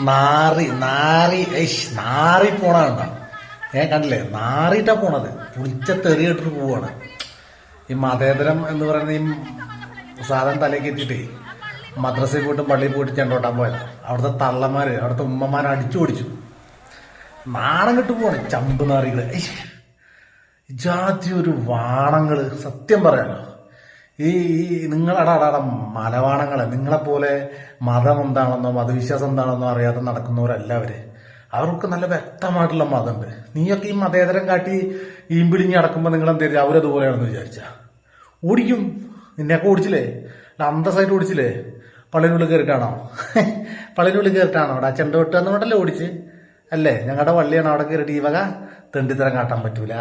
നാറി നാറി ഐഷ് നാറി പോണ ഏ കണ്ടില്ലേ നാറിയിട്ടാ പോണത്. പുളിച്ച തെറിയിട്ടിട്ട് പോവാണ്. ഈ മതേതരം എന്ന് പറയുന്ന ഈ സാധനം തലയിൽ എത്തിയിട്ടേ മദ്രസയിൽ പോയിട്ട് പള്ളിയിൽ പോയിട്ട് ചെണ്ടോട്ടാൻ പോയത്. അവിടുത്തെ തള്ളമാര് അവിടുത്തെ ഉമ്മമാരെ അടിച്ചു ഓടിച്ചു നാണം കിട്ടു പോവാണ് ചമ്പ് നാറികൾ. ജാതി ഒരു വാണങ്ങൾ സത്യം പറയാലോ. ഈ നിങ്ങളടാ അടാടാ മലവാണങ്ങളെ നിങ്ങളെപ്പോലെ മതം എന്താണെന്നോ മതവിശ്വാസം എന്താണെന്നോ അറിയാതെ നടക്കുന്നവരല്ല അവർ അവർക്ക് നല്ല വ്യക്തമായിട്ടുള്ള മതമുണ്ട്. നീയൊക്കെ ഈ മതേതരം കാട്ടി ഈമ്പിടിഞ്ഞ് നടക്കുമ്പോൾ നിങ്ങൾ എന്ത് ചെയ്യും അവരതുപോലെയാണെന്ന് വിചാരിച്ച. ഓടിക്കും. നിന്നെയൊക്കെ ഓടിച്ചില്ലേ? അന്തസ്സായിട്ട് ഓടിച്ചില്ലേ? പള്ളിനുള്ളിൽ കയറിയിട്ടാണോ പള്ളിനുള്ളിൽ കയറിയിട്ടാണോ അവിടെ ചെണ്ട വിട്ട് വന്നുകൊണ്ടല്ലേ ഓടിച്ച്? അല്ലേ? ഞങ്ങളുടെ പള്ളിയാണ് അവിടെ കയറിയിട്ട് ഈ വക തെണ്ടിത്തരം കാട്ടാൻ പറ്റൂല.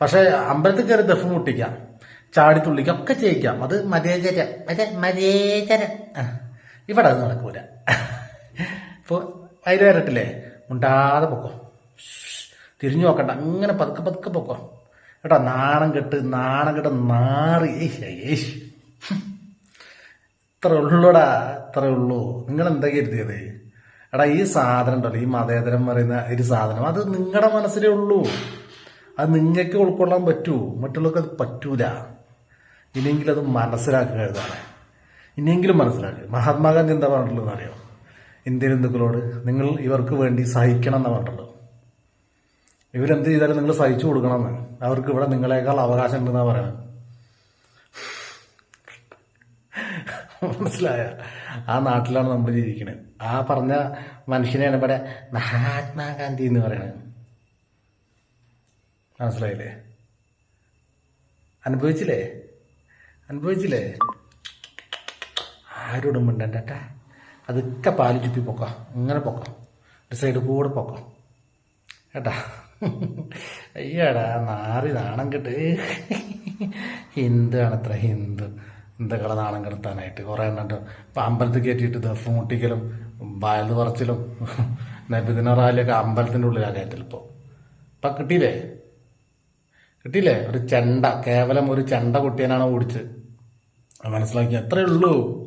പക്ഷെ അമ്പലത്തിൽ കയറി ദഫ് മുട്ടിക്കാം. ചാടി തുള്ളിക്കാം ഒക്കെ ചെയ്യിക്കാം അത് മതേചര മറ്റേ മതേചര ആ, ഇവിടെ അത് നടക്കൂല. ഇപ്പോൾ അതിൽ മുണ്ടാതെ പൊക്കോ. തിരിഞ്ഞു നോക്കണ്ട. അങ്ങനെ പതുക്കെ പതുക്കെ പൊക്കോ. കേട്ടോ നാണം കെട്ട് നാണം കെട്ട് നാറി. ഏഷ് ഇത്ര ഉള്ളൂടാ ഇത്രേ ഉള്ളൂ. നിങ്ങൾ എന്താ കരുതിയത്? എടാ ഈ സാധനം ഉണ്ടല്ലോ ഈ മതേതരം പറയുന്ന ഒരു സാധനം. അത് നിങ്ങളുടെ മനസ്സിലേ ഉള്ളൂ. അത് നിങ്ങൾക്ക് ഉൾക്കൊള്ളാൻ പറ്റൂ. മറ്റുള്ളവർക്ക് അത് പറ്റൂല. ഇനിയെങ്കിലും അത് മനസ്സിലാക്കുക എഴുതാണ് ഇനിയെങ്കിലും മനസ്സിലാക്കുക. മഹാത്മാഗാന്ധി എന്താ പറഞ്ഞിട്ടുള്ളത് അറിയാം? ഇന്ത്യൻ ഹിന്ദുക്കളോട് നിങ്ങൾ ഇവർക്ക് വേണ്ടി സഹിക്കണം എന്നാ പറഞ്ഞിട്ടുള്ളത്. ഇവരെന്ത് ചെയ്താലും നിങ്ങൾ സഹിച്ചു കൊടുക്കണമെന്ന്. അവർക്ക് ഇവിടെ നിങ്ങളെക്കാൾ അവകാശം ഉണ്ടെന്നാ പറയുന്നത്. മനസ്സിലായ? ആ നാട്ടിലാണ് നമ്മൾ ജീവിക്കുന്നത് ആ പറഞ്ഞ മനുഷ്യനെയാണ് ഇവിടെ മഹാത്മാഗാന്ധി എന്ന് പറയുന്നത് മനസ്സിലായില്ലേ? അനുഭവിച്ചില്ലേ? അനുഭവിച്ചില്ലേ? ആരോടും മിണ്ടണ്ട അതൊക്കെ പാൽ ചുപ്പി പൊക്കോ. ഇങ്ങനെ പൊക്കോ. ഒരു സൈഡ് കൂടെ പൊക്കോ. കേട്ടാ? അയ്യടാ നാറി നാണം കെട്ട്. ഹിന്ദു ആണത്ര ഹിന്ദു. ഹിന്ദുക്കളെ നാണം കെടുത്താനായിട്ട്. കുറേ എണ്ണം ഇപ്പം അമ്പലത്തിൽ കയറ്റിയിട്ട് ദഫ് മുട്ടിക്കലും വയത് പറച്ചിലും നബിദിന റാലിയൊക്കെ അമ്പലത്തിന്റെ ഉള്ളിലാണ് കയറ്റലിപ്പോൾ ഇപ്പം കിട്ടിയില്ലേ? കിട്ടിയില്ലേ? ഒരു ചെണ്ട. കേവലം ഒരു ചെണ്ട കുട്ടിയനാണ് ഓടിച്ചത്. മനസ്സിലാക്കി. അത്രേ ഉള്ളൂ.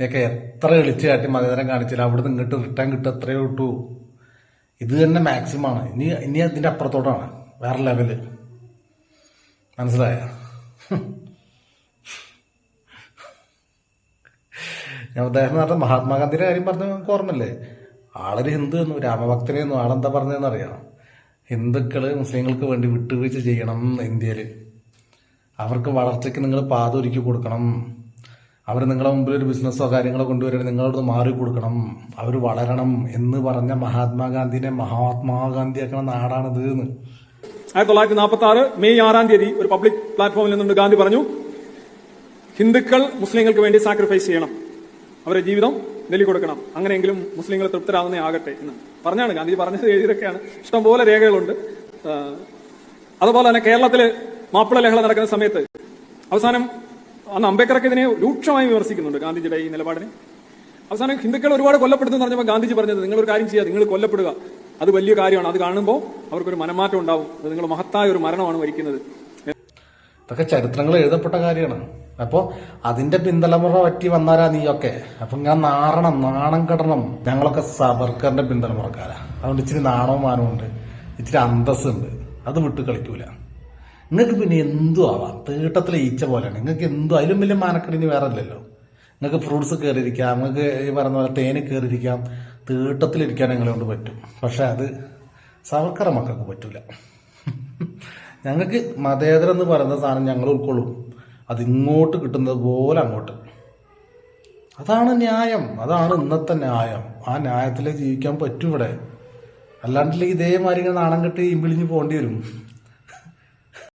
നീയൊക്കെ എത്ര എളിച്ചു കാട്ടി മതേതരം കാണിച്ചില്ല അവിടുന്ന് ഇങ്ങോട്ട് റിട്ടേൺ കിട്ടും അത്രയേ കിട്ടൂ ഇത് തന്നെ മാക്സിമം ആണ്. ഇനി ഇനി അതിന്റെ അപ്പുറത്തോട്ടാണ്. വേറെ ലെവൽ മനസ്സിലായ? ഞാൻ ഉദാഹരണം പറഞ്ഞ മഹാത്മാഗാന്ധിയുടെ കാര്യം പറഞ്ഞ ഓർമ്മല്ലേ ആളൊരു ഹിന്ദു എന്നു രാമഭക്തനെന്നു ആളെന്താ പറഞ്ഞതെന്ന് അറിയാം ഹിന്ദുക്കൾ മുസ്ലിങ്ങൾക്ക് വേണ്ടി വിട്ടുവീഴ്ച ചെയ്യണം ഇന്ത്യയിൽ അവർക്ക് വളർച്ചയ്ക്ക് നിങ്ങൾ പാത ഒരുക്കി കൊടുക്കണം. അവർ നിങ്ങളുടെ മുമ്പിൽ ഒരു ബിസിനസ്സോ കാര്യങ്ങളോ കൊണ്ടുവരുന്നത് നിങ്ങളോട് മാറി കൊടുക്കണം. അവർ വളരണം എന്ന് പറഞ്ഞ മഹാത്മാഗാന്ധിനെ മഹാത്മാഗാന്ധിയാക്കണ നാടാണിത് എന്ന്. ആയിരത്തി തൊള്ളായിരത്തി നാൽപ്പത്തി ആറ് മെയ് ആറാം തീയതി ഒരു പബ്ലിക് പ്ലാറ്റ്ഫോമിൽ നിന്നുകൊണ്ട് ഗാന്ധി പറഞ്ഞു ഹിന്ദുക്കൾ മുസ്ലിങ്ങൾക്ക് വേണ്ടി സാക്രിഫൈസ് ചെയ്യണം. അവരുടെ ജീവിതം ബലി കൊടുക്കണം അങ്ങനെയെങ്കിലും മുസ്ലിങ്ങൾ തൃപ്തരാകുന്നേ ആകട്ടെ എന്ന്. പറഞ്ഞാണ് ഗാന്ധി പറഞ്ഞത് എഴുതിയതൊക്കെയാണ്. ഇഷ്ടംപോലെ രേഖകളുണ്ട്. അതുപോലെ തന്നെ കേരളത്തിൽ മാപ്പിള ലഹള നടക്കുന്ന സമയത്ത് അവസാനം അന്ന് അംബേദ്കറൊക്കെ ഇതിനെ രൂക്ഷമായി വിമർശിക്കുന്നുണ്ട് ഗാന്ധിജിയുടെ ഈ നിലപാടിനെ. അവസാനം ഹിന്ദുക്കൾ ഒരുപാട് കൊല്ലപ്പെടുന്നു പറഞ്ഞപ്പോൾ ഗാന്ധിജി പറഞ്ഞത് നിങ്ങൾ ഒരു കാര്യം ചെയ്യുക നിങ്ങൾ കൊല്ലപ്പെടുക. അത് വലിയ കാര്യമാണ്. അത് കാണുമ്പോൾ അവർക്കൊരു മനമാറ്റം ഉണ്ടാവും. നിങ്ങൾ മഹത്തായ ഒരു മരണമാണ് വരിക്കുന്നത്. ഇതൊക്കെ ചരിത്രങ്ങൾ എഴുതപ്പെട്ട കാര്യമാണ്. അപ്പോൾ അതിന്റെ പിന്തലമുറ പറ്റി വന്നാരാ നീയൊക്കെ? അപ്പൊ ഞാൻ നാറണം നാണം കെടണം. ഞങ്ങളൊക്കെ സബർക്കറിന്റെ പിന്തലമുറക്കാരാ. അതുകൊണ്ട് ഇച്ചിരി നാണവും മാനവും ഉണ്ട്. ഇച്ചിരി അന്തസ്സുണ്ട്. അത് വിട്ട് കളിക്കൂല. നിങ്ങൾക്ക് പിന്നെ എന്തു ആവാം. തീട്ടത്തിലെ ഈച്ച പോലെയാണ്. നിങ്ങൾക്ക് എന്തു അതിലും വലിയ മാനക്കടിന് വേറെ ഇല്ലല്ലോ നിങ്ങൾക്ക് ഫ്രൂട്ട്സ് കയറിയിരിക്കാം. നിങ്ങൾക്ക് ഈ പറയുന്ന പോലെ തേന് കയറിയിരിക്കാം. തീട്ടത്തിലിരിക്കാൻ നിങ്ങളെ കൊണ്ട് പറ്റും. പക്ഷെ അത് സവർക്കറ മക്കൾക്ക് പറ്റൂല. ഞങ്ങൾക്ക് മതേതരം എന്ന് പറയുന്ന സാധനം ഞങ്ങൾ ഉൾക്കൊള്ളും. അത് ഇങ്ങോട്ട് കിട്ടുന്നത് പോലെ അങ്ങോട്ട്. അതാണ് ന്യായം. അതാണ് ഇന്നത്തെ ന്യായം. ആ ന്യായത്തിലേ ജീവിക്കാൻ പറ്റും ഇവിടെ. അല്ലാണ്ടില്ലെങ്കിൽ ഇതേമാതിരി ഇങ്ങനെ നാണം കെട്ടി വിളിഞ്ഞ് പോകേണ്ടി വരും.